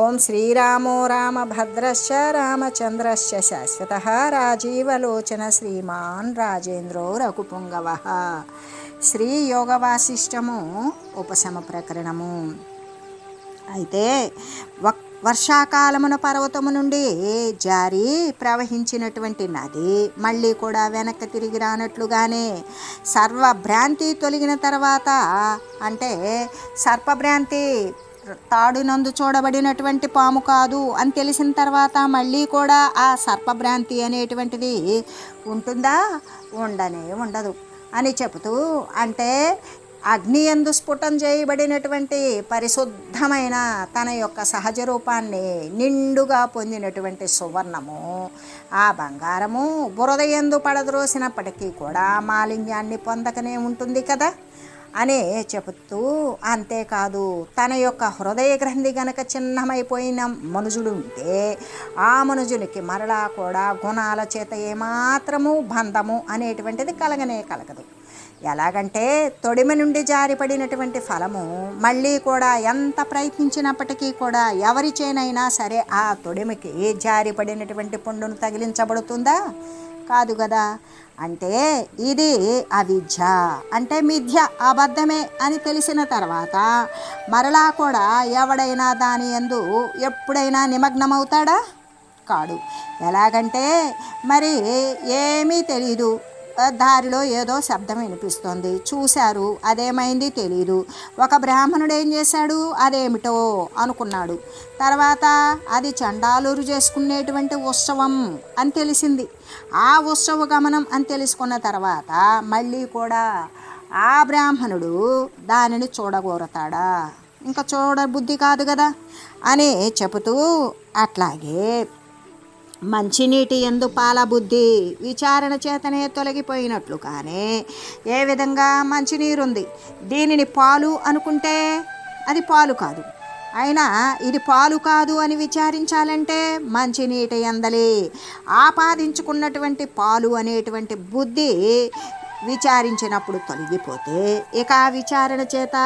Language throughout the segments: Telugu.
ఓం శ్రీరామో రామభద్రశ్చ రామచంద్రశ్చ శాశ్వత రాజీవలోచన శ్రీమాన్ రాజేంద్రో రఘుపుంగవ. శ్రీ యోగవాసిష్టము ఉపశమ ప్రకరణము. అయితే వర్షాకాలమున పర్వతము నుండి జారి ప్రవహించినటువంటి నది మళ్ళీ కూడా వెనక్కి తిరిగి రానట్లుగానే సర్వభ్రాంతి తొలగిన తర్వాత అంటే సర్పభ్రాంతి తాడునందు చూడబడినటువంటి పాము కాదు అని తెలిసిన తర్వాత మళ్ళీ కూడా ఆ సర్పభ్రాంతి అనేటువంటిది ఉంటుందా? ఉండనే ఉండదు అని చెబుతూ అంటే అగ్ని ఎందు స్ఫుటం చేయబడినటువంటి పరిశుద్ధమైన తన యొక్క సహజ రూపాన్ని నిండుగా పొందినటువంటి సువర్ణము ఆ బంగారము బురద ఎందు పడద్రోసినప్పటికీ కూడా మాలిన్యాన్ని పొందకనే ఉంటుంది కదా? అనే చెబుతూ అంతేకాదు తన యొక్క హృదయ గ్రంథి గనక చిన్నమైపోయిన మనుజుడు ఉంటే ఆ మనుజునికి మరలా కూడా గుణాల చేత ఏమాత్రము బంధము అనేటువంటిది కలగనే కలగదు. ఎలాగంటే తొడిమ నుండి జారిపడినటువంటి ఫలము మళ్ళీ కూడా ఎంత ప్రయత్నించినప్పటికీ కూడా ఎవరి చేనైనా సరే ఆ తొడిమకి జారిపడినటువంటి పుండును తగిలించబడుతుందా? కాదు కదా. అంటే ఇది అవిద్య. అంటే మిథ్య అబద్ధమే అని తెలిసిన తర్వాత మరలా కూడా ఎవడైనా దాని ఎందు ఎప్పుడైనా నిమగ్నమవుతాడా? కాడు. ఎలాగంటే మరి ఏమీ తెలీదు. దారిలో ఏదో శబ్దం వినిపిస్తోంది. చూశారు అదేమైంది తెలియదు ఒక బ్రాహ్మణుడు ఏం చేశాడు? అదేమిటో అనుకున్నాడు. తర్వాత అది చండాలూరు చేసుకునేటువంటి ఉత్సవం అని తెలిసింది. ఆ ఉత్సవ గమనం అని తెలుసుకున్న తర్వాత మళ్ళీ కూడా ఆ బ్రాహ్మణుడు దానిని చూడగోరతాడా? ఇంకా చూడబుద్ధి కాదు కదా అని చెబుతూ అట్లాగే మంచినీటి ఎందు పాలబుద్ధి విచారణ చేతనే తొలగిపోయినట్లు. కానీ ఏ విధంగా మంచినీరుంది? దీనిని పాలు అనుకుంటే అది పాలు కాదు. అయినా ఇది పాలు కాదు అని విచారించాలంటే మంచినీటి ఎందలి ఆపాదించుకున్నటువంటి పాలు అనేటువంటి బుద్ధి విచారించినప్పుడు తొలగిపోతే ఇక విచారణ చేత.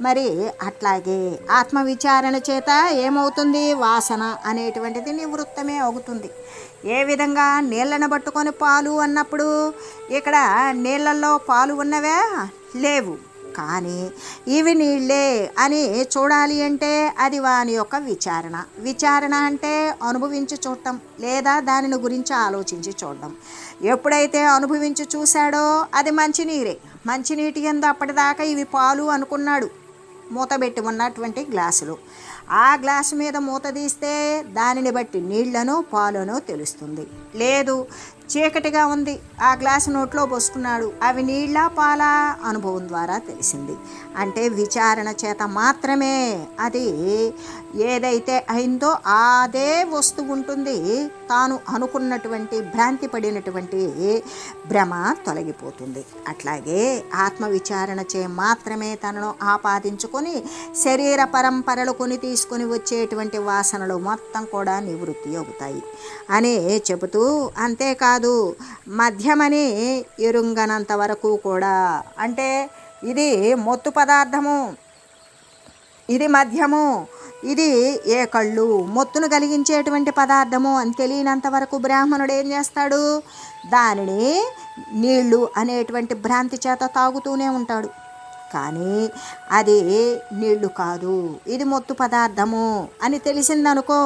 మరి అట్లాగే ఆత్మ విచారణ చేత ఏమవుతుంది? వాసన అనేటువంటిది నివృత్తమే అవుతుంది. ఏ విధంగా నీళ్ళను పట్టుకొని పాలు అన్నప్పుడు? ఇక్కడ నీళ్ళల్లో పాలు ఉన్నవా? లేవు. కానీ ఇవి నీళ్ళే అని చూడాలి అంటే అది వాని యొక్క విచారణ. విచారణ అంటే అనుభవించి చూడటం లేదా దానిని గురించి ఆలోచించి చూడడం. ఎప్పుడైతే అనుభవించి చూశాడో అది మంచినీరే. మంచినీటి ఎందు అప్పటిదాకా ఇవి పాలు అనుకున్నాడు. మూతబెట్టి ఉన్నటువంటి గ్లాసులు. ఆ గ్లాసు మీద మూత తీస్తే దానిని బట్టి నీళ్ళను పాలను తెలుస్తుంది. లేదు చీకటిగా ఉంది. ఆ గ్లాసు నోట్లో పోసుకున్నాడు. అవి నీళ్ళ పాల అనుభవం ద్వారా తెలిసింది. అంటే విచారణ చేత మాత్రమే అది ఏదైతే అయిందో అదే వస్తువు ఉంటుంది. తాను అనుకున్నటువంటి భ్రాంతి పడినటువంటి భ్రమ తొలగిపోతుంది. అట్లాగే ఆత్మవిచారణ చే మాత్రమే తనను ఆపాదించుకొని శరీర పరంపరలు కొని తీసుకొని వచ్చేటువంటి వాసనలు మొత్తం కూడా నివృత్తి అవుతాయి అని చెబుతూ అంతేకాదు మధ్యమని ఎరుంగనంత వరకు కూడా అంటే ఇది మొత్తు పదార్థము. ఇది మధ్యము ఇది ఏ కళ్ళు. మొత్తును కలిగించేటువంటి పదార్థము అని తెలియనంత వరకు బ్రాహ్మణుడు ఏం చేస్తాడు? దానిని నీళ్ళు అనేటువంటి భ్రాంతి చేత తాగుతూనే ఉంటాడు. కానీ అది నీళ్ళు కాదు. ఇది మొత్తు పదార్థము అని తెలిసిందనుకో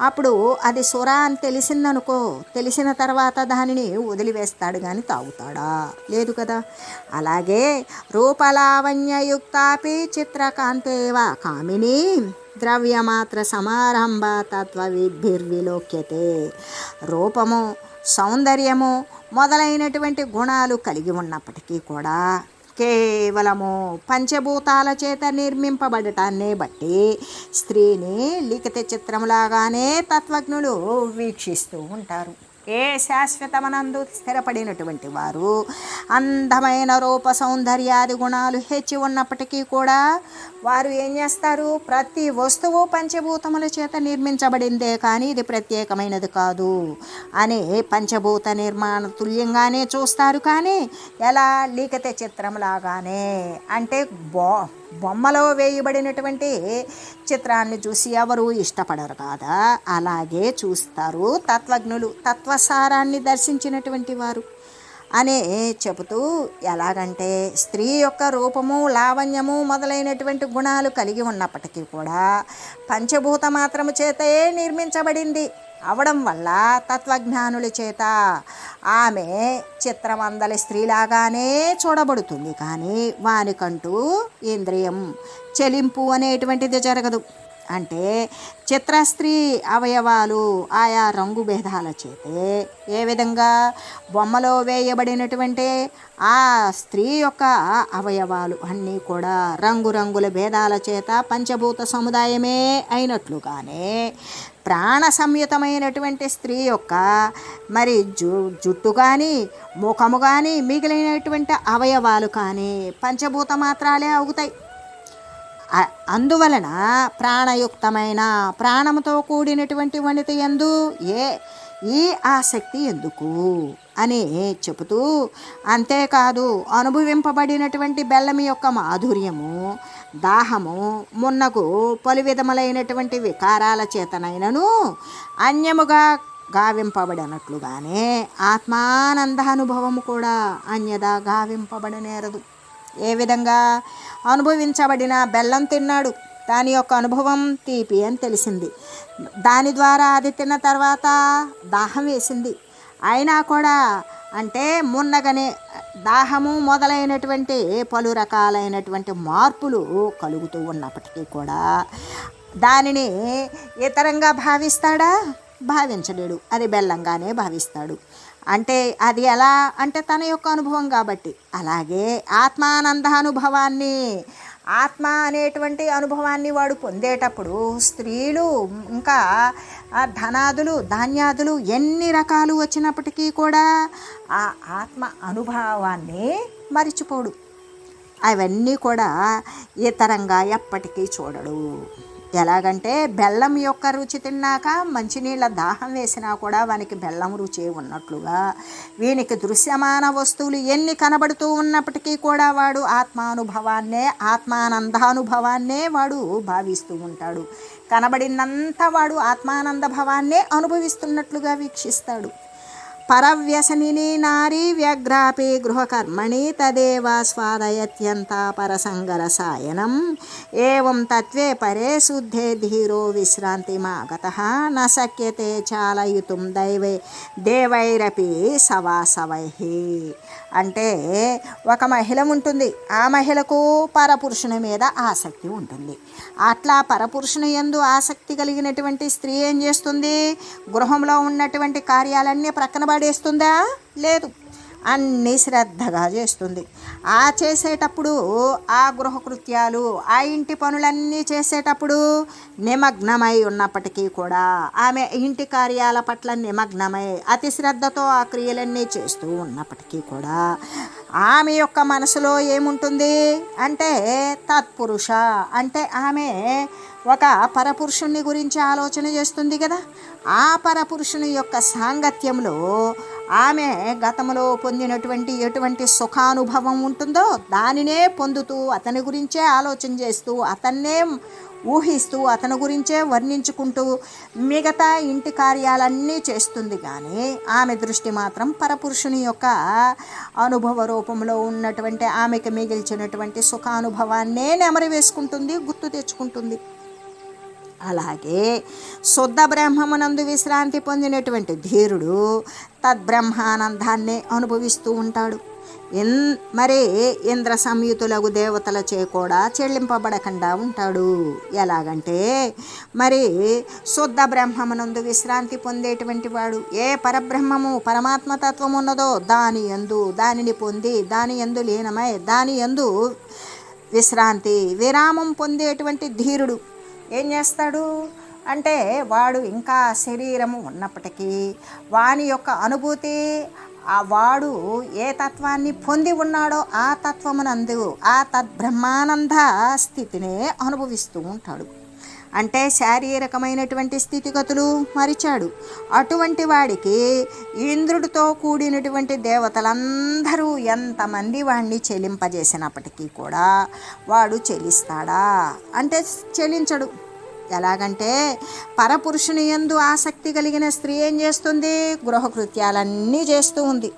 అప్పుడు అది సుర అని తెలిసిందనుకో తెలిసిన తర్వాత దానిని వదిలివేస్తాడు కానీ తాగుతాడా? లేదు కదా. అలాగే రూపలావణ్యయుక్తాపి చిత్రకాంతేవ కామిని ద్రవ్యమాత్ర సమారంభ తత్వవిద్భిర్విలోక్యతే. రూపము సౌందర్యము మొదలైనటువంటి గుణాలు కలిగి ఉన్నప్పటికీ కూడా కేవలము పంచభూతాల చేత నిర్మింపబడటాన్ని బట్టి స్త్రీని లిఖిత చిత్రంలాగానే తత్వజ్ఞులు వీక్షిస్తూ ఉంటారు. ఏ శాశ్వతమనందు స్థిరపడినటువంటి వారు అందమైన రూప సౌందర్యాది గుణాలు హెచ్చి ఉన్నప్పటికీ కూడా వారు ఏం చేస్తారు? ప్రతి వస్తువు పంచభూతముల చేత నిర్మించబడిందే కానీ ఇది ప్రత్యేకమైనది కాదు అని పంచభూత నిర్మాణ తుల్యంగానే చూస్తారు. కానీ ఎలా లీకతే చిత్రంలాగానే అంటే బా బొమ్మలో వేయబడినటువంటి చిత్రాన్ని చూసి ఎవరు ఇష్టపడరు కాదా? అలాగే చూస్తారు తత్వజ్ఞులు తత్వసారాన్ని దర్శించినటువంటి వారు. అనే చెబుతూ ఎలాగంటే స్త్రీ యొక్క రూపము లావణ్యము మొదలైనటువంటి గుణాలు కలిగి ఉన్నప్పటికీ కూడా పంచభూత మాత్రము చేతే నిర్మించబడింది. అవడం వల్ల తత్వజ్ఞానుల చేత ఆమె చిత్రమందలి స్త్రీలాగానే చూడబడుతుంది. కానీ వానికంటూ ఇంద్రియం చెలింపు అనేటువంటిది జరగదు. అంటే చిత్రస్త్రీ అవయవాలు ఆయా రంగు భేదాల చేతే ఏ విధంగా బొమ్మలో వేయబడినటువంటి ఆ స్త్రీ యొక్క అవయవాలు అన్నీ కూడా రంగురంగుల భేదాల చేత పంచభూత సముదాయమే అయినట్లుగానే ప్రాణ సంయుతమైనటువంటి స్త్రీ యొక్క మరి జు జుట్టు కానీ ముఖము కానీ మిగిలినటువంటి అవయవాలు కానీ పంచభూత మాత్రాలే అవుతాయి. అందువలన ప్రాణయుక్తమైన ప్రాణముతో కూడినటువంటి వనిత ఎందు ఏ ఈ ఆసక్తి ఎందుకు? అని చెబుతూ అంతేకాదు అనుభవింపబడినటువంటి బెల్లం యొక్క మాధుర్యము దాహము మున్నకు పలు విధములైనటువంటి వికారాల చేతనైనను అన్యముగా గావింపబడినట్లుగానే ఆత్మానంద అనుభవము కూడా అన్యదా గావింపబడనేరదు ఏ విధంగా అనుభవించబడిన బెల్లం తిన్నాడు. దాని యొక్క అనుభవం తీపి అని తెలిసింది. దాని ద్వారా అది తిన్న తర్వాత దాహం వేసింది. అయినా కూడా అంటే మున్నగనే దాహము మొదలైనటువంటి పలు రకాలైనటువంటి మార్పులు కలుగుతూ ఉన్నప్పటికీ కూడా దానిని ఇతరంగా భావిస్తాడా? భావించలేడు. అది బెల్లంగానే భావిస్తాడు. అంటే అది ఎలా? అంటే తన యొక్క అనుభవం కాబట్టి. అలాగే ఆత్మానంద అనుభవాన్ని ఆత్మ అనేటువంటి అనుభవాన్ని వాడు పొందేటప్పుడు స్త్రీలు ఇంకా ధనాదులు ధాన్యాదులు ఎన్ని రకాలు వచ్చినప్పటికీ కూడా ఆ ఆత్మ అనుభవాన్ని మరిచిపోడు. అవన్నీ కూడా ఇతరంగా ఎప్పటికీ చూడడు. ఎలాగంటే బెల్లం యొక్క రుచి తిన్నాక మంచినీళ్ళ దాహం వేసినా కూడా వానికి బెల్లం రుచి ఉన్నట్లుగా. వీనికి దృశ్యమాన వస్తువులు ఎన్ని కనబడుతూ ఉన్నప్పటికీ కూడా వాడు ఆత్మానుభవాన్నే ఆత్మానందానుభవాన్నే వాడు భావిస్తూ ఉంటాడు. కనబడినంత వాడు ఆత్మానంద భవాన్నే అనుభవిస్తున్నట్లుగా వీక్షిస్తాడు. పరవ్యసనిని నారీ వ్యగ్రాపి గృహకర్మణి తదేవ స్వాదయత్యంత పరసంగరసాయనం ఏం తత్వే పరే శుద్ధే ధీరో విశ్రాంతిమాగత న శక్యతే చాలయుతుం దైవే దేవైరపి సవాసవై అంటే ఒక మహిళ ఉంటుంది. ఆ మహిళకు పరపురుషుని మీద ఆసక్తి ఉంటుంది. అట్లా పరపురుషుని యందు ఆసక్తి కలిగినటువంటి స్త్రీ ఏం చేస్తుంది? గృహంలో ఉన్నటువంటి కార్యాలన్నీ ప్రక్కన పడేస్తుందా? లేదు. అన్నీ శ్రద్ధగా చేస్తుంది. ఆ చేసేటప్పుడు ఆ గృహకృత్యాలు ఆ ఇంటి పనులన్నీ చేసేటప్పుడు నిమగ్నమై ఉన్నప్పటికీ కూడా ఆమె ఇంటి కార్యాల పట్ల నిమగ్నమై అతి శ్రద్ధతో ఆ క్రియలన్నీ చేస్తూ ఉన్నప్పటికీ కూడా ఆమె యొక్క మనసులో ఏముంటుంది అంటే తత్పురుష. అంటే ఆమె ఒక పరపురుషుణ్ణి గురించి ఆలోచన చేస్తుంది కదా? ఆ పరపురుషుని యొక్క సాంగత్యంలో ఆమె గతంలో పొందినటువంటి ఎటువంటి సుఖానుభవం ఉంటుందో దానినే పొందుతూ అతని గురించే ఆలోచన చేస్తూ అతన్నే ఊహిస్తూ అతని గురించే వర్ణించుకుంటూ మిగతా ఇంటి కార్యాలన్నీ చేస్తుంది. కానీ ఆమె దృష్టి మాత్రం పరపురుషుని యొక్క అనుభవ రూపంలో ఉన్నటువంటి ఆమెకి మిగిల్చినటువంటి సుఖానుభవాన్నే నెమరి వేసుకుంటుంది గుర్తు తెచ్చుకుంటుంది. అలాగే శుద్ధ బ్రహ్మమునందు విశ్రాంతి పొందినటువంటి ధీరుడు తద్బ్రహ్మానందాన్ని అనుభవిస్తూ ఉంటాడు. ఇన్ మరి ఇంద్ర సంయుతులకు దేవతలచే కూడా చెల్లింపబడకుండా ఉంటాడు. ఎలాగంటే మరి శుద్ధ బ్రహ్మమునందు విశ్రాంతి పొందేటువంటి వాడు ఏ పరబ్రహ్మము పరమాత్మతత్వం ఉన్నదో దాని ఎందు దానిని పొంది దాని ఎందు లీనమై దాని ఎందు విశ్రాంతి విరామం పొందేటువంటి ధీరుడు. ఏం చేస్తాడు? అంటే వాడు ఇంకా శరీరము ఉన్నప్పటికీ వాని యొక్క అనుభూతి ఆ వాడు ఏ తత్వాన్ని పొంది ఉన్నాడో ఆ తత్వమునందు ఆ తద్బ్రహ్మానంద స్థితినే అనుభవిస్తూ ఉంటాడు. అంటే శారీరకమైనటువంటి స్థితిగతులు మరిచాడు. అటువంటి వాడికి ఇంద్రుడితో కూడినటువంటి దేవతలందరూ ఎంతమంది వాడిని చెలింపజేసినప్పటికీ కూడా వాడు చెలిస్తాడా? అంటే చెలించడు. ఎలాగంటే పరపురుషుని ఎందు ఆసక్తి కలిగిన స్త్రీ ఏం చేస్తుంది? గృహకృత్యాలన్నీ చేస్తూ ఉంది.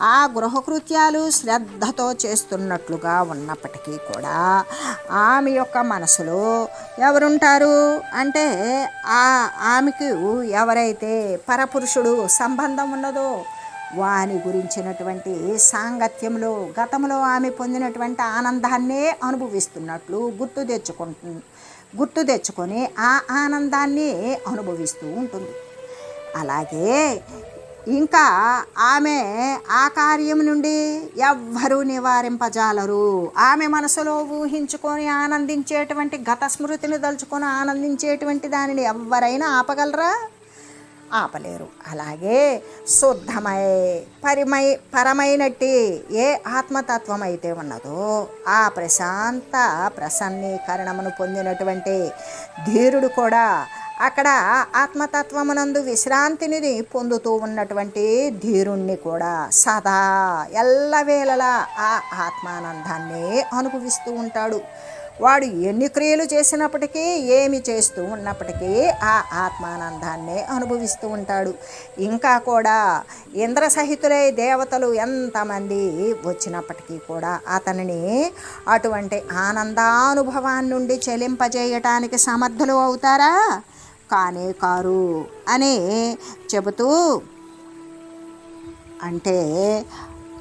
ఆ గృహకృత్యాలు శ్రద్ధతో చేస్తున్నట్లుగా ఉన్నప్పటికీ కూడా ఆమె యొక్క మనసులో ఎవరుంటారు? అంటే ఆ ఆమెకు ఎవరైతే పరపురుషుడు సంబంధం ఉన్నదో వాని గురించినటువంటి సాంగత్యంలో గతంలో ఆమె పొందినటువంటి ఆనందాన్నే అనుభవిస్తున్నట్లు గుర్తు తెచ్చుకుంటుంది గుర్తు తెచ్చుకొని ఆ ఆనందాన్ని అనుభవిస్తూ ఉంటుంది. అలాగే ఇంకా ఆమె ఆ కార్యం నుండి ఎవ్వరూ నివారింపజాలరు. ఆమె మనసులో ఊహించుకొని ఆనందించేటువంటి గత స్మృతిని దలుచుకొని ఆనందించేటువంటి దానిని ఎవరైనా ఆపగలరా? ఆపలేరు. అలాగే శుద్ధమై పరిమై పరమైనట్టి ఏ ఆత్మతత్వం అయితే ఉన్నదో ఆ ప్రశాంత ప్రసన్నీకరణమును పొందినటువంటి ధీరుడు కూడా అక్కడ ఆత్మతత్వమునందు విశ్రాంతిని పొందుతూ ఉన్నటువంటి ధీరుణ్ణి కూడా సదా ఎల్లవేళలా ఆ ఆత్మానందాన్ని అనుభవిస్తూ ఉంటాడు. వాడు ఎన్ని క్రియలు చేసినప్పటికీ ఏమి చేస్తూ ఉన్నప్పటికీ ఆ ఆత్మానందాన్ని అనుభవిస్తూ ఉంటాడు. ఇంకా కూడా ఇంద్ర సహితులై దేవతలు ఎంతమంది వచ్చినప్పటికీ కూడా అతనిని అటువంటి ఆనందానుభవాన్ని నుండి చెలింపజేయటానికి సమర్థులు అవుతారా? కానే కారు అని చెబుతూ అంటే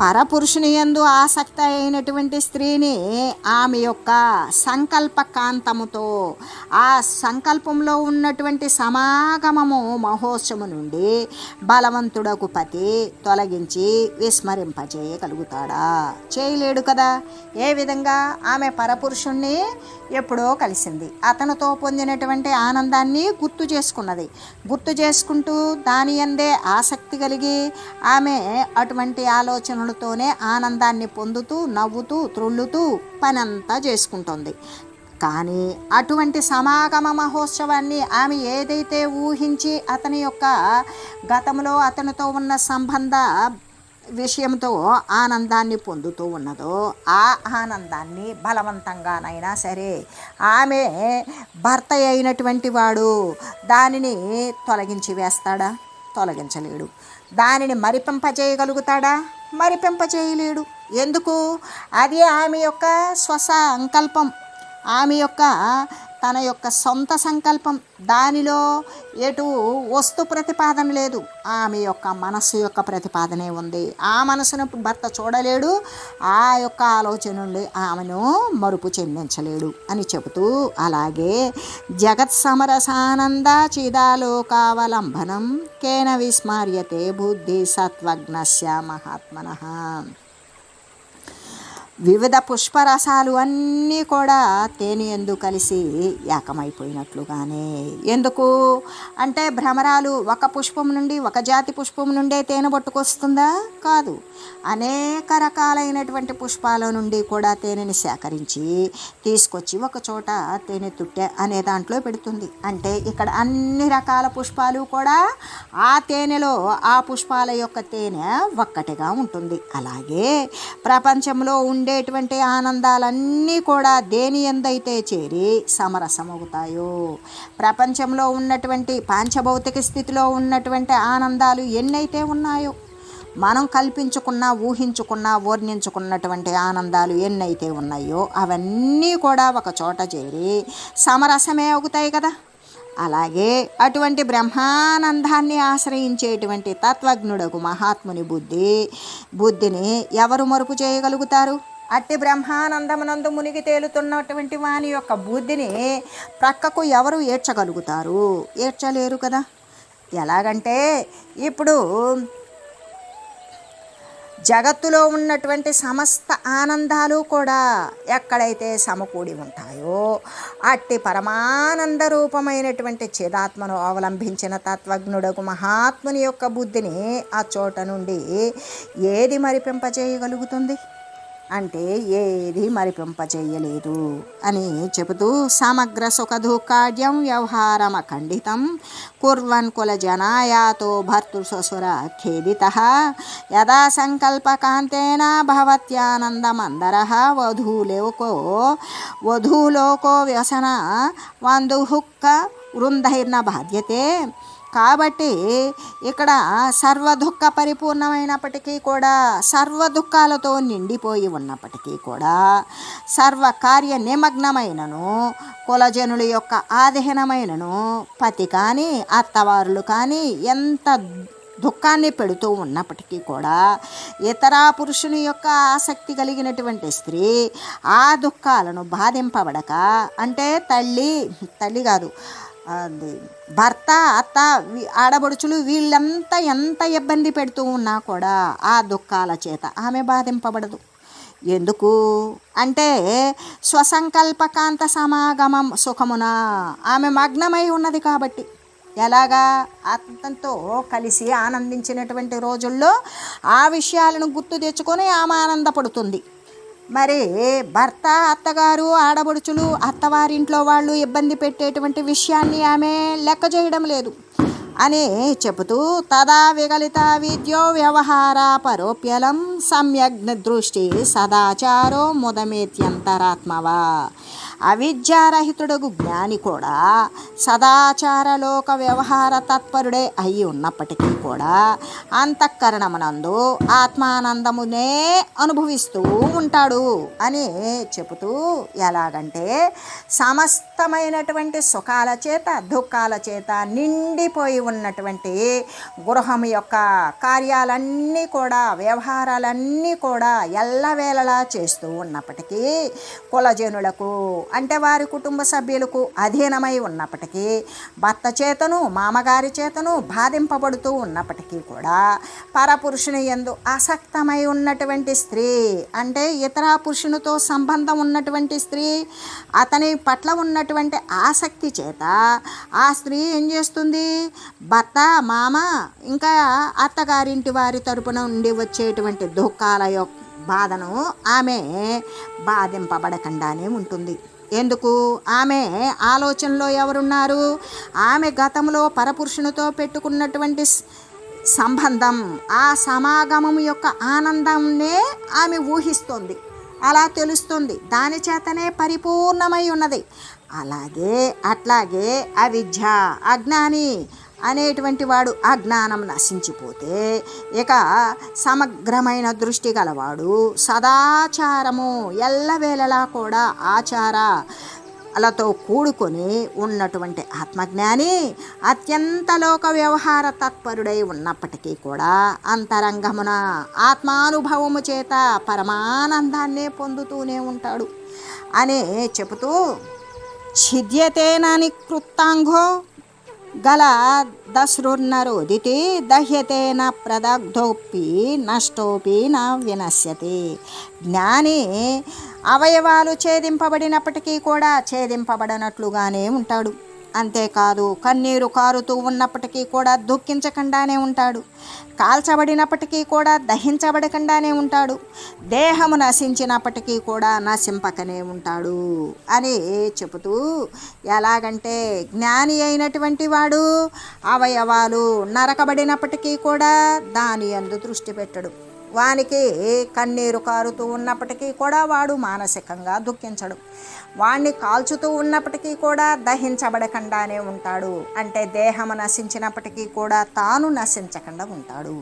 పరపురుషుని యందు ఆసక్తి అయినటువంటి స్త్రీని ఆమె యొక్క సంకల్ప కాంతముతో ఆ సంకల్పంలో ఉన్నటువంటి సమాగమము మహోత్సవము నుండి బలవంతుడకు పతి తొలగించి విస్మరింపజేయగలుగుతాడా? చేయలేడు కదా. ఏ విధంగా ఆమె పరపురుషుణ్ణి ఎప్పుడో కలిసింది. అతనితో పొందినటువంటి ఆనందాన్ని గుర్తు చేసుకున్నది. గుర్తు చేసుకుంటూ దాని అందే ఆసక్తి కలిగి ఆమె అటువంటి ఆలోచనలతోనే ఆనందాన్ని పొందుతూ నవ్వుతూ త్రుళ్ళుతూ పనంతా చేసుకుంటుంది. కానీ అటువంటి సమాగమ మహోత్సవాన్ని ఆమె ఏదైతే ఊహించి అతని యొక్క గతంలో అతనితో ఉన్న సంబంధ విషయంతో ఆనందాన్ని పొందుతూ ఉన్నదో ఆ ఆనందాన్ని బలవంతంగానైనా సరే ఆమె భర్త అయినటువంటి వాడు దానిని తొలగించి వేస్తాడా? తొలగించలేడు. దానిని మరిపింపజేయగలుగుతాడా? మరిపింపజేయలేడు. ఎందుకు? అది ఆమె యొక్క స్వసంకల్పం. ఆమె యొక్క తన యొక్క సొంత సంకల్పం దానిలో ఎటు వస్తు ప్రతిపాదన లేదు. ఆమె యొక్క మనస్సు యొక్క ప్రతిపాదనే ఉంది. ఆ మనసును భర్త చూడలేడు. ఆ యొక్క ఆలోచన నుండి ఆమెను మరుపు చెందించలేడు అని చెబుతూ అలాగే జగత్ సమరసానంద చిదాలోకావలంబనం కేన విస్మర్యతే బుద్ధి సత్వజ్ఞస్య మహాత్మన. వివిధ పుష్పరసాలు అన్నీ కూడా తేనె ఎందు కలిసి ఏకమైపోయినట్లుగానే. ఎందుకు? అంటే భ్రమరాలు ఒక పుష్పం నుండి ఒక జాతి పుష్పం నుండే తేనె పట్టుకొస్తుందా కాదు. అనేక రకాలైనటువంటి పుష్పాల నుండి కూడా తేనెని సేకరించి తీసుకొచ్చి ఒక చోట తేనె తుట్టె అనే దాంట్లో పెడుతుంది. అంటే ఇక్కడ అన్ని రకాల పుష్పాలు కూడా ఆ తేనెలో ఆ పుష్పాల యొక్క తేనె ఒక్కటిగా ఉంటుంది. అలాగే ప్రపంచంలో ఉండేటువంటి ఆనందాలన్నీ కూడా దేని ఎందైతే చేరి సమరసమవుతాయో. ప్రపంచంలో ఉన్నటువంటి పాంచభౌతిక స్థితిలో ఉన్నటువంటి ఆనందాలు ఎన్నైతే ఉన్నాయో. మనం కల్పించుకున్న ఊహించుకున్న వర్ణించుకున్నటువంటి ఆనందాలు ఎన్నైతే ఉన్నాయో అవన్నీ కూడా ఒక చోట చేరి సమరసమే అవుతాయి కదా. అలాగే అటువంటి బ్రహ్మానందాన్ని ఆశ్రయించేటువంటి తత్వజ్ఞుడకు మహాత్ముని బుద్ధి బుద్ధిని ఎవరు మరుపు చేయగలుగుతారు? అట్టి బ్రహ్మానందమునందు మునిగి తేలుతున్నటువంటి వాని యొక్క బుద్ధిని ప్రక్కకు ఎవరు ఏడ్చగలుగుతారు? ఏడ్చలేరు కదా? ఎలాగంటే ఇప్పుడు జగత్తులో ఉన్నటువంటి సమస్త ఆనందాలు కూడా ఎక్కడైతే సమకూడి ఉంటాయో అట్టి పరమానంద రూపమైనటువంటి చిదాత్మను అవలంబించిన తత్వజ్ఞుడకు మహాత్ముని యొక్క బుద్ధిని ఆ చోట నుండి ఏది మరిపింపజేయగలుగుతుంది? అంటే ఏది మరిపింపచేయలేదు అని చెబుతూ సమగ్ర సుఖ వ్యవహారం అఖండితం. కుర్వన్ కుల జనాయాతో భర్తృ శ్వశుర ఖేదిత. యదా సంకల్పకాంతేన భవత్యానందమందర. వధూలోకో వధూలోకో వ్యసన వందుహుక్క వృందైర్న బాధ్యతే. కాబట్టి ఇక్కడ సర్వ దుఃఖ పరిపూర్ణమైనప్పటికీ కూడా సర్వ దుఃఖాలతో నిండిపోయి ఉన్నప్పటికీ కూడా సర్వకార్య నిమగ్నమైనను కులజనుల యొక్క ఆధీనమైనను పతి కానీ అత్తవారులు కానీ ఎంత దుఃఖాన్ని పెడుతూ ఉన్నప్పటికీ కూడా ఇతర పురుషుని యొక్క ఆసక్తి కలిగినటువంటి స్త్రీ ఆ దుఃఖాలను బాధింపబడక అంటే తల్లి తల్లి కాదు భర్త అత్త ఆడబడుచులు వీళ్ళంతా ఎంత ఇబ్బంది పెడుతూ ఉన్నా కూడా ఆ దుఃఖాల చేత ఆమె బాధింపబడదు. ఎందుకు? అంటే స్వసంకల్పకాంత సమాగమం సుఖమున ఆమె మగ్నమై ఉన్నది కాబట్టి. ఎలాగా? అతనితో కలిసి ఆనందించినటువంటి రోజుల్లో ఆ విషయాలను గుర్తు తెచ్చుకొని ఆమె ఆనందపడుతుంది. మరి భర్త అత్తగారు ఆడబడుచులు అత్తవారింట్లో వాళ్ళు ఇబ్బంది పెట్టేటువంటి విషయాన్ని ఆమె లెక్క చేయడం లేదు అని చెబుతూ తదా విగలిత విద్యో వ్యవహార పరోప్యలం సమ్యగ్ దృష్టి సదాచారో ముదమేత్యంతరాత్మవా. అవిద్యారహితుడగు జ్ఞాని కూడా సదాచారలోక వ్యవహార తత్పరుడే అయి ఉన్నప్పటికీ కూడా అంతఃకరణమునందు ఆత్మానందమునే అనుభవిస్తూ ఉంటాడు అని చెబుతూ ఎలాగంటే సమస్తమైనటువంటి సుఖాల చేత దుఃఖాల చేత నిండిపోయి ఉన్నటువంటి గృహం యొక్క కార్యాలన్నీ కూడా వ్యవహారాలన్నీ కూడా ఎల్లవేళలా చేస్తూ ఉన్నప్పటికీ కులజనులకు అంటే వారి కుటుంబ సభ్యులకు అధీనమై ఉన్నప్పటికీ భర్త చేతను మామగారి చేతను బాధింపబడుతూ ఉన్నప్పటికీ కూడా పరపురుషుని ఎందు ఆసక్తమై ఉన్నటువంటి స్త్రీ అంటే ఇతర పురుషునితో సంబంధం ఉన్నటువంటి స్త్రీ అతని పట్ల ఉన్నటువంటి ఆసక్తి చేత ఆ స్త్రీ ఏం చేస్తుంది? భర్త మామ ఇంకా అత్తగారింటి వారి తరపున నుండి వచ్చేటువంటి దుఃఖాల యొక్క బాధను ఆమె బాధింపబడకుండానే ఉంటుంది. ఎందుకు? ఆమె ఆలోచనలో ఎవరున్నారు? ఆమె గతంలో పరపురుషునితో పెట్టుకున్నటువంటి సంబంధం ఆ సమాగమం యొక్క ఆనందాన్నే ఆమె ఊహిస్తుంది. అలా తెలుస్తుంది. దాని చేతనే పరిపూర్ణమై ఉన్నది. అలాగే అట్లాగే అవిద్య అజ్ఞాని అనేటువంటి వాడు అజ్ఞానం నశించిపోతే ఇక సమగ్రమైన దృష్టి గలవాడు సదాచారము ఎల్లవేళలా కూడా ఆచార అలతో కూడుకొని ఉన్నటువంటి ఆత్మజ్ఞాని అత్యంత లోక వ్యవహార తత్పరుడై ఉన్నప్పటికీ కూడా అంతరంగమున ఆత్మానుభవము చేత పరమానందాన్నే పొందుతూనే ఉంటాడు. అనే చెబుతూ ఛిద్యతేనని కృత్తాంగో గల దశృన్నరోదితి దహ్యతేన ప్రదగ్ధోపి నష్టోపి నా వినశ్యతి. జ్ఞాని అవయవాలు ఛేదింపబడినప్పటికీ కూడా ఛేదింపబడనట్లుగానే ఉంటాడు. అంతేకాదు కన్నీరు కారుతూ ఉన్నప్పటికీ కూడా దుఃఖించకుండానే ఉంటాడు. కాల్చబడినప్పటికీ కూడా దహించబడకుండానే ఉంటాడు. దేహము నశించినప్పటికీ కూడా నశింపకనే ఉంటాడు అని చెబుతూ ఎలాగంటే జ్ఞాని అయినటువంటి వాడు అవయవాలు నరకబడినప్పటికీ కూడా దాని అందు దృష్టి పెట్టడు. వానికి కన్నీరు కారుతూ ఉన్నప్పటికీ కూడా వాడు మానసికంగా దుఃఖించడు. వాణ్ణి కాల్చుతూ ఉన్నప్పటికీ కూడా దహించబడకుండానే ఉంటాడు. అంటే దేహము నశించినప్పటికీ కూడా తాను నశించకుండా ఉంటాడు.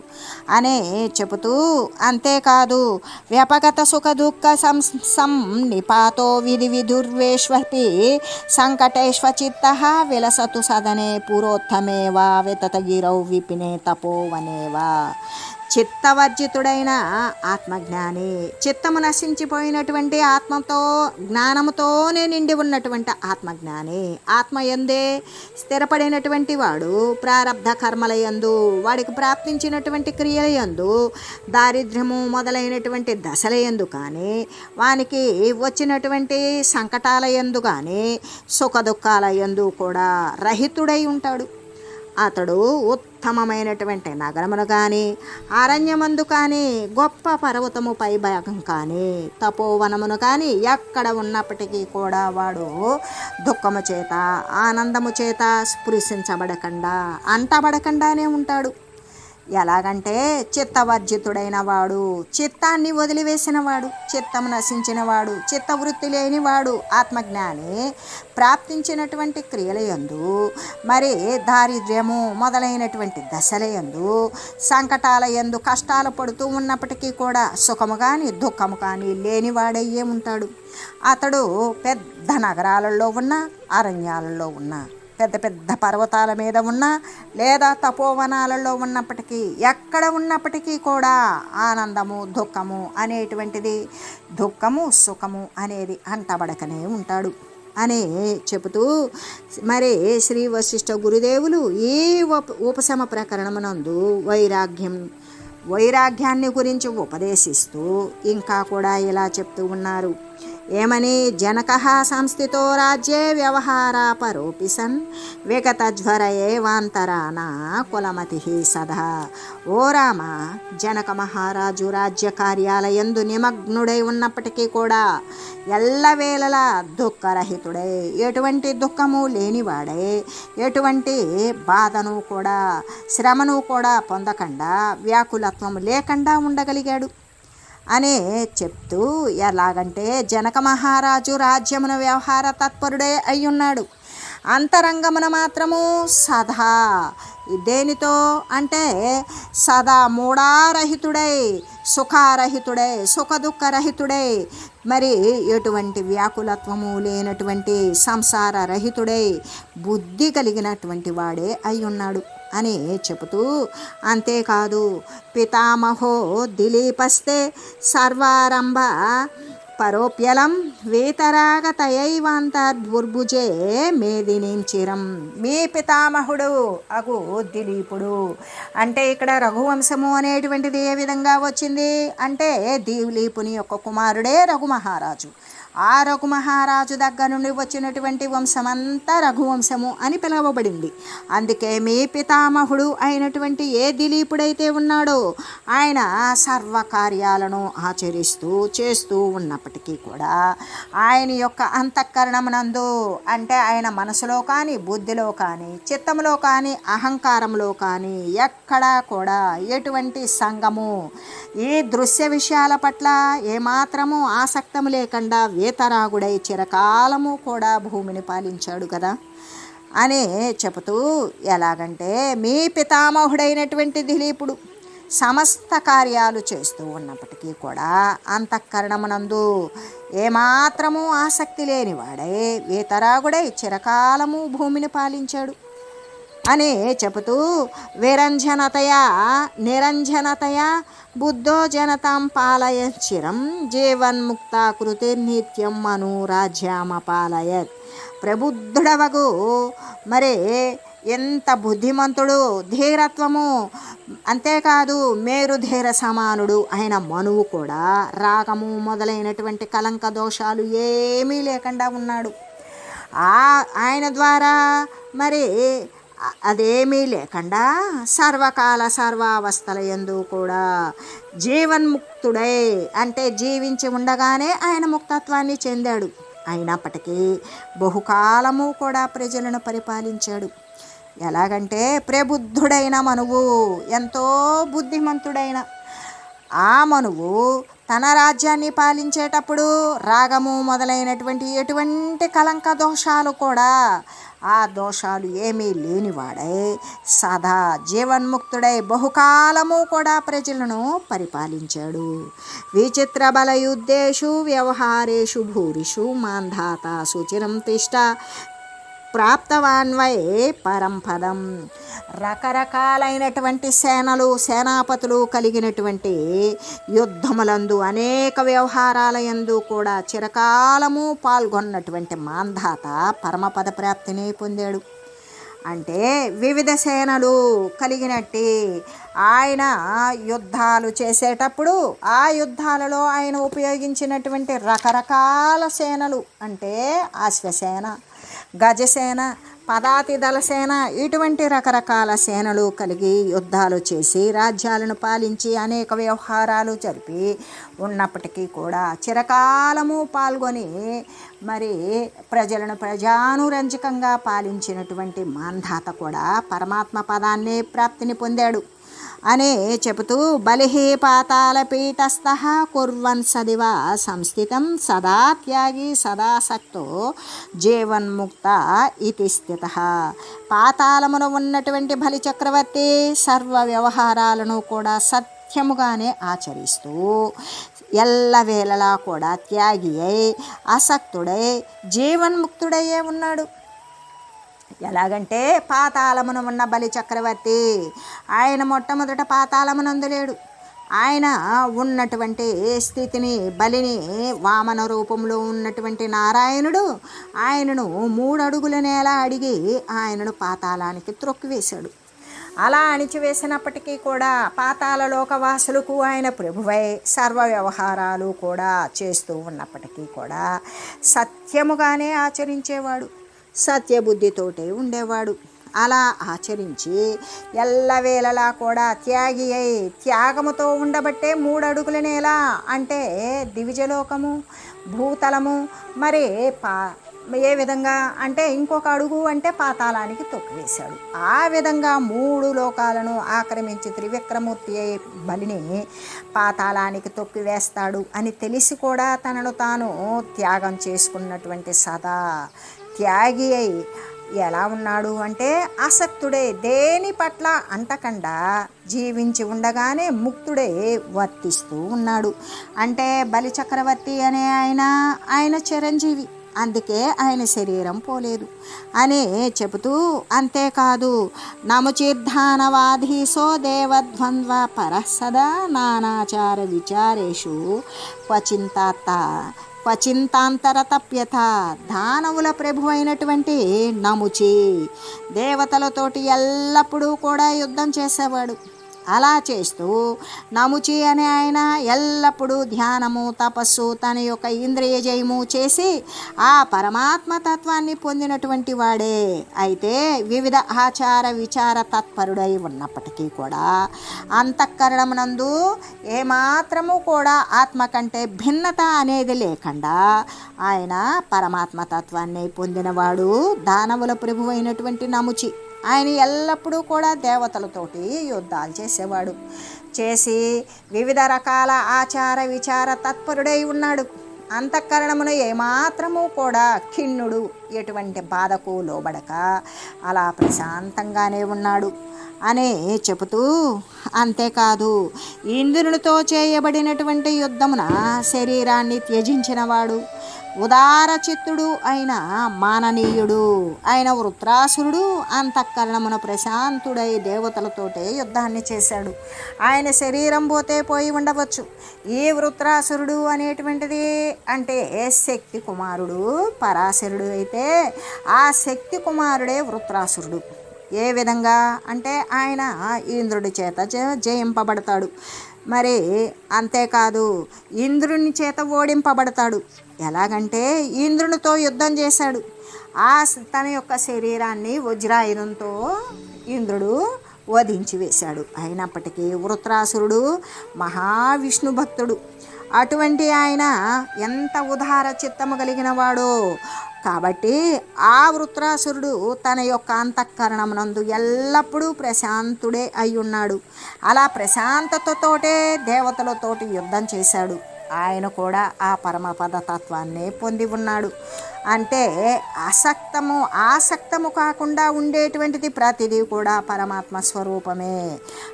అనే చెబుతూ అంతేకాదు వ్యపగత సుఖ దుఃఖ సం సం నిపాతో విధి విధుర్వేష్వపి సంకటేష్వచిత్త విలసతు సదనే పురోత్తమేవా వితతగిరౌ విపినే తపోవనేవా. చిత్తవర్జితుడైన ఆత్మజ్ఞాని. చిత్తము నశించిపోయినటువంటి ఆత్మతో జ్ఞానముతోనే నిండి ఉన్నటువంటి ఆత్మజ్ఞాని. ఆత్మ ఎందే స్థిరపడినటువంటి వాడు ప్రారంధ కర్మల యందు వాడికి ప్రాప్తించినటువంటి క్రియల యందు దారిద్ర్యము మొదలైనటువంటి దశల యందు కానీ వానికి వచ్చినటువంటి సంకటాల ఎందు కానీ సుఖ దుఃఖాల కూడా రహితుడై ఉంటాడు. అతడు ఉత్తమమైనటువంటి నగరమును కానీ అరణ్యమందు కానీ గొప్ప పర్వతము పై భాగం కానీ తపోవనమును కానీ ఎక్కడ ఉన్నప్పటికీ కూడా వాడు దుఃఖము చేత ఆనందము చేత స్పృశించబడకుండా అంటబడకుండానే ఉంటాడు. ఎలాగంటే చిత్తవర్జితుడైన వాడు చిత్తాన్ని వదిలివేసిన వాడు చిత్తము నశించిన వాడు చిత్తవృత్తి లేని వాడు ఆత్మజ్ఞాని ప్రాప్తించినటువంటి క్రియల యందు మరి దారిద్ర్యము మొదలైనటువంటి దశల యందు సంకటాల యందు కష్టాలు పడుతూ ఉన్నప్పటికీ కూడా సుఖము కానీ దుఃఖము కానీ లేనివాడయ్యే ఉంటాడు అతడు పెద్ద నగరాలలో ఉన్న అరణ్యాలలో ఉన్న పెద్ద పెద్ద పర్వతాల మీద ఉన్నా లేదా తపోవనాలలో ఉన్నప్పటికీ ఎక్కడ ఉన్నప్పటికీ కూడా ఆనందము దుఃఖము అనేటువంటిది దుఃఖము సుఖము అనేది అంటబడకనే ఉంటాడు. అని చెబుతూ మరి శ్రీ వశిష్ఠ గురుదేవులు ఈ ఉప ఉపశమ ప్రకరణమునందు వైరాగ్యం వైరాగ్యాన్ని గురించి ఉపదేశిస్తూ ఇంకా కూడా ఇలా చెప్తూ ఉన్నారు. ఏమని జనక సంస్థితో రాజ్యే వ్యవహార పరోపి సన్ విగతజ్వర ఏవాంతరాన కులమతి సదా? ఓ రామ జనక మహారాజు రాజ్య కార్యాలయందు నిమగ్నుడై ఉన్నప్పటికీ కూడా ఎల్లవేళలా దుఃఖరహితుడై ఎటువంటి దుఃఖము లేనివాడై ఎటువంటి బాధను కూడా శ్రమను కూడా పొందకుండా వ్యాకులత్వము లేకుండా ఉండగలిగాడు. అనే చెప్తూ ఎలాగంటే జనక మహారాజు రాజ్యమున వ్యవహార తత్పరుడే అయ్యున్నాడు. అంతరంగమున మాత్రము సదా దేనితో అంటే సదా మూడారహితుడై సుఖారహితుడై సుఖదుఖరహితుడై మరి ఎటువంటి వ్యాకులత్వము లేనటువంటి సంసార రహితుడై బుద్ధి కలిగినటువంటి వాడే అయి ఉన్నాడు అని చెబుతూ అంతేకాదు పితామహో దిలీపస్తే సర్వారంభ పరోప్యలం వేతరాగతయైవాంతర్భుర్భుజే మేదినీం చిరం. మీ పితామహుడు అగు దిలీపుడు. అంటే ఇక్కడ రఘువంశము అనేటువంటిది ఏ విధంగా వచ్చింది? అంటే దిలీపుని యొక్క కుమారుడే రఘు మహారాజు ఆ రఘు మహారాజు దగ్గర నుండి వచ్చినటువంటి వంశమంతా రఘువంశము అని పిలవబడింది. అందుకే మీ పితామహుడు అయినటువంటి ఏ దిలీపుడైతే ఉన్నాడో ఆయన సర్వకార్యాలను ఆచరిస్తూ చేస్తూ ఉన్నప్పటికీ కూడా ఆయన యొక్క అంతఃకరణమునందు అంటే ఆయన మనసులో కానీ బుద్ధిలో కానీ చిత్తంలో కానీ అహంకారంలో కానీ ఎక్కడా కూడా ఎటువంటి సంగము ఈ దృశ్య విషయాల పట్ల ఏమాత్రము ఆసక్తము లేకుండా వేతరాగుడై చిరకాలము కూడా భూమిని పాలించాడు కదా అని చెబుతూ ఎలాగంటే మీ పితామహుడైనటువంటి దిలీపుడు సమస్త కార్యాలు చేస్తూ ఉన్నప్పటికీ కూడా అంతఃకరణమునందు ఏమాత్రము ఆసక్తి లేనివాడై వేతరాగుడై చిరకాలము భూమిని పాలించాడు. అని చెబుతూ విరంజనతయ నిరంజనతయ బుద్ధో జనతాం పాలయ చిరం జీవన్ముక్తాకృతి నిత్యం మను రాజ్యామ ప్రబుద్ధుడవగు. మరి ఎంత బుద్ధిమంతుడు ధీరత్వము అంతేకాదు మేరు ధీర సమానుడు అయిన మనువు కూడా రాగము మొదలైనటువంటి కలంక దోషాలు ఏమీ లేకుండా ఉన్నాడు. ఆ ఆయన ద్వారా మరి అదేమీ లేకుండా సర్వకాల సర్వావస్థల ఎందు కూడా జీవన్ముక్తుడై అంటే జీవించి ఉండగానే ఆయన ముక్తత్వాన్ని చెందాడు. అయినప్పటికీ బహుకాలము కూడా ప్రజలను పరిపాలించాడు. ఎలాగంటే ప్రబుద్ధుడైన మనువు ఎంతో బుద్ధిమంతుడైన ఆ మనువు తన రాజ్యాన్ని పాలించేటప్పుడు రాగము మొదలైనటువంటి ఎటువంటి కలంక దోషాలు కూడా ఆ దోషాలు ఏమీ లేనివాడై సదా జీవన్ముక్తుడై బహుకాలము కూడా ప్రజలను పరిపాలించాడు. విచిత్ర బలయుద్ధేషు వ్యవహారేషు భూరిషు మాంధాత సుచిరం తిష్ట ప్రాప్తవాన్వై పరంపదం రకరకాలైనటువంటి సేనలు సేనాపతులు కలిగినటువంటి యుద్ధములందు అనేక వ్యవహారాల యందు కూడా చిరకాలము పాల్గొన్నటువంటి మాంధాత పరమపద ప్రాప్తిని పొందాడు. అంటే వివిధ సేనలు కలిగినట్టి ఆయన యుద్ధాలు చేసేటప్పుడు ఆ యుద్ధాలలో ఆయన ఉపయోగించినటువంటి రకరకాల సేనలు అంటే అశ్వసేన గజసేన పదాతి దళసేన ఇటువంటి రకరకాల సేనలు కలిగి యుద్ధాలు చేసి రాజ్యాలను పాలించి అనేక వ్యవహారాలు జరిపి ఉన్నప్పటికీ కూడా చిరకాలము పాల్గొని మరి ప్రజలను ప్రజానురంజకంగా పాలించినటువంటి మాంధాత కూడా పరమాత్మ పదాన్ని ప్రాప్తిని పొందాడు. అనే చెబుతూ బలిహి పాతాల పీఠస్థ కుర్వన్ సదివ సంస్థితం సదా త్యాగి సదాసక్తో జీవన్ముక్త ఇది స్థిత. పాతాళమున ఉన్నటువంటి బలి చక్రవర్తి సర్వ వ్యవహారాలను కూడా సత్యముగానే ఆచరిస్తూ ఎల్లవేళలా కూడా త్యాగి అయి అసక్తుడై జీవన్ముక్తుడయ్యే ఉన్నాడు. ఎలాగంటే పాతాళమున ఉన్న బలి చక్రవర్తి. ఆయన మొట్టమొదట పాతాళమునందు లేడు. ఆయన ఉన్నటువంటి స్థితిని బలిని వామన రూపంలో ఉన్నటువంటి నారాయణుడు ఆయనను మూడు అడుగుల నేల అడిగి ఆయనను పాతాళానికి త్రొక్కివేశాడు. అలా అణిచివేసినప్పటికీ కూడా పాతాల లోకవాసులకు ఆయన ప్రభువై సర్వ వ్యవహారాలు కూడా చేస్తూ ఉన్నప్పటికీ కూడా సత్యముగానే ఆచరించేవాడు. సత్యబుద్ధితోటే ఉండేవాడు. అలా ఆచరించి ఎల్లవేళలా కూడా త్యాగి అయి త్యాగముతో ఉండబట్టే మూడడుగుల నేల అంటే దివిజలోకము భూతలము మరి పా ఏ విధంగా అంటే ఇంకొక అడుగు అంటే పాతాళానికి తొక్కివేశాడు. ఆ విధంగా మూడు లోకాలను ఆక్రమించి త్రివిక్రమూర్తి అయి బలిని పాతాళానికి తొక్కివేస్తాడు అని తెలిసి కూడా తనను తాను త్యాగం చేసుకున్నటువంటి సదా త్యాగి అయి ఎలా ఉన్నాడు అంటే ఆసక్తుడే దేని పట్ల అంటకుండా జీవించి ఉండగానే ముక్తుడే వర్తిస్తూ ఉన్నాడు. అంటే బలిచక్రవర్తి అనే ఆయన ఆయన చిరంజీవి. అందుకే ఆయన శరీరం పోలేదు. అని చెబుతూ అంతేకాదు నముచిర్ధానవాధీసో దేవద్వంద్వ పరసదా నానాచార విచారేషు క్వచింతాత్త క్వచింతాంతరతప్యత దానవుల ప్రభు అయినటువంటి నముచి దేవతలతోటి ఎల్లప్పుడూ కూడా యుద్ధం చేసేవాడు. అలా చేస్తూ నముచి అనే ఆయన ఎల్లప్పుడూ ధ్యానము తపస్సు తన యొక్క ఇంద్రియ జయము చేసి ఆ పరమాత్మ తత్వాన్ని పొందినటువంటి వాడే. అయితే వివిధ ఆచార విచార తత్పరుడై ఉన్నప్పటికీ కూడా అంతఃకరణమునందు ఏమాత్రము కూడా ఆత్మ కంటే భిన్నత అనేది లేకుండా ఆయన పరమాత్మ తత్వాన్ని పొందినవాడు దానవుల ప్రభు అయినటువంటి నముచి. ఆయన ఎల్లప్పుడూ కూడా దేవతలతోటి యుద్ధాలు చేసేవాడు. చేసి వివిధ రకాల ఆచార విచార తత్పరుడై ఉన్నాడు. అంతఃకరణమును ఏమాత్రము కూడా ఖిన్నుడు. ఎటువంటి బాధకు లోబడక అలా ప్రశాంతంగానే ఉన్నాడు. అని చెబుతూ అంతేకాదు ఇంద్రునితో చేయబడినటువంటి యుద్ధమున శరీరాన్ని త్యజించినవాడు. ఉదార చిత్తుడు అయిన మాననీయుడు ఆయన వృత్రాసురుడు అంతఃకరణమున ప్రశాంతుడై దేవతలతోటే యుద్ధాన్ని చేశాడు. ఆయన శరీరం పోతే పోయి ఉండవచ్చు. ఈ వృత్రాసురుడు అనేటువంటిది అంటే శక్తి కుమారుడు పరాశరుడు అయితే ఆ శక్తి కుమారుడే వృత్రాసురుడు. ఏ విధంగా? అంటే ఆయన ఇంద్రుడి చేత జ- జయింపబడతాడు. మరి అంతేకాదు ఇంద్రుని చేత ఓడింపబడతాడు. ఎలాగంటే ఇంద్రునితో యుద్ధం చేశాడు. ఆ తన యొక్క శరీరాన్ని వజ్రాయుధంతో ఇంద్రుడు వధించి వేశాడు. అయినప్పటికీ వృత్రాసురుడు మహావిష్ణు భక్తుడు. అటువంటి ఆయన ఎంత ఉదార చిత్తము కలిగిన వాడో కాబట్టి ఆ వృత్రాసురుడు తన యొక్క అంతఃకరణమునందు ఎల్లప్పుడూ ప్రశాంతుడే అయి ఉన్నాడు అలా ప్రశాంతతతోటే దేవతలతోటి యుద్ధం చేశాడు. ఆయన కూడా ఆ పరమపద తత్వాన్నే పొంది ఉన్నాడు. అంటే ఆసక్తము ఆసక్తము కాకుండా ఉండేటువంటిది ప్రతిదీ కూడా పరమాత్మ స్వరూపమే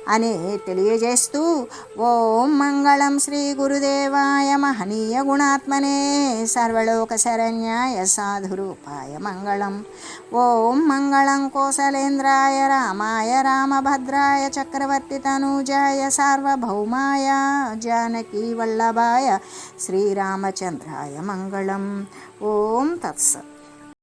అని తెలియజేస్తూ ఓం మంగళం శ్రీ గురుదేవాయ మహనీయ గుణాత్మనే సర్వలోక శరణ్యాయ సాధురూపాయ మంగళం. ఓం మంగళం కోసలేంద్రాయ రామాయ రామభద్రాయ చక్రవర్తి తనూజాయ సార్వభౌమాయ జానకీ వల్లభాయ శ్రీరామచంద్రాయ మంగళం. ఓం తత్సత్